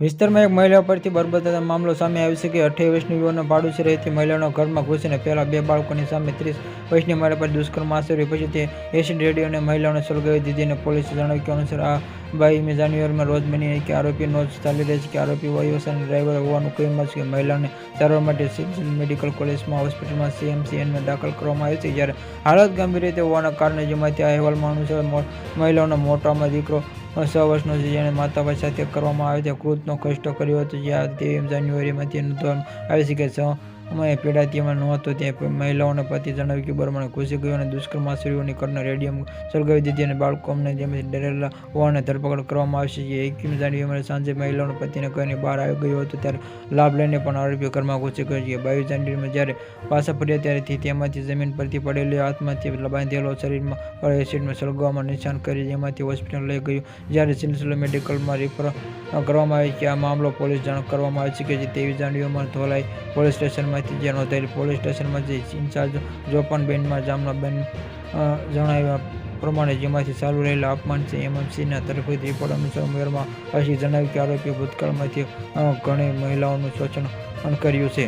વિસ્તારમાં એક મહિલા પરથી બરબતતા મામલો સામે આવ્યો છે કે અઠ્યાવીસ વર્ષની યુવાનો પાડોશી રહેતી મહિલાનો ઘરમાં ઘૂસીને પહેલા બે બાળકોની સામે ત્રીસ વર્ષની મહિલા પર દુષ્કર્મ આચર્યું. પછી તે એસિડ રેડી અને મહિલાઓને સળગાવી દીધી અને પોલીસે જણાવ્યું કે અનુસાર આ બાવીમી જાન્યુઆરીમાં રોજ બની કે આરોપી નોંધ ચાલી રહી છે કે આરોપી વયોવસાની ડ્રાઈવર હોવાનું કહેવામાં છે કે મહિલાને સારવાર માટે સિવિલ મેડિકલ કોલેજમાં હોસ્પિટલમાં સીએમસીએનમાં દાખલ કરવામાં આવી છે. જ્યારે હાલત ગંભીર રીતે હોવાના કારણે જેમાંથી આ અહેવાલમાં અનુસાર મહિલાઓનો મોટામાં દીકરો છ વર્ષનો છે જેને માતા સાથે કરવામાં આવે છે કૃતનો કષ્ટ કર્યો હતો જ્યાં તેમ જાન્યુઆરીમાંથી નોંધવામાં આવે છે સમયે પીડાતીમાં નહોતો તે મહિલાઓને પતિ જણાવ્યું કે બરમાણે ઘૂસી ગયો અને દુષ્કર્મ આશ્રયોની કરને રેડિયમ સળગાવી દીધી અને બાળકોને જેમ ડરેલા હોવાને ધરપકડ કરવામાં આવશે. જે એકવીસ જાન્યુઆરી સાંજે મહિલાઓના પતિને કહીને બહાર આવી ગયો હતો ત્યારે લાભ લઈને પણ આરોપીઓ ઘરમાં ઘૂસી ગયો છે. બાવીસ જાન્યુઆરીમાં જ્યારે પાછા ફર્યા ત્યારેથી તેમાંથી જમીન પરથી પડેલી હાથમાંથી બાંધેલો શરીરમાં એસિડમાં સળગવામાં નિશાન કરી જેમાંથી હોસ્પિટલ લઈ ગયું. જ્યારે સિલસિલો મેડિકલમાં રિફર કરવામાં આવી કે આ મામલો પોલીસ જાણ કરવામાં આવી છે કે જે તેવી જાન્યુઆરીમાં ધોલાઈ પોલીસ સ્ટેશનમાંથી જે નોંધાયેલી પોલીસ સ્ટેશનમાં જે ઇન્ચાર્જ જોપન બેનમાં જામનાબેન જણાવ્યા પ્રમાણે જેમાંથી ચાલુ રહેલા અપમાન છે. એમએમસીના તરફથી રિપોર્ટ અનુસાર ઉમેરમાં પછી જણાવ્યું કે આરોપીએ ભૂતકાળમાંથી ઘણી મહિલાઓનું શોષણ કર્યું છે.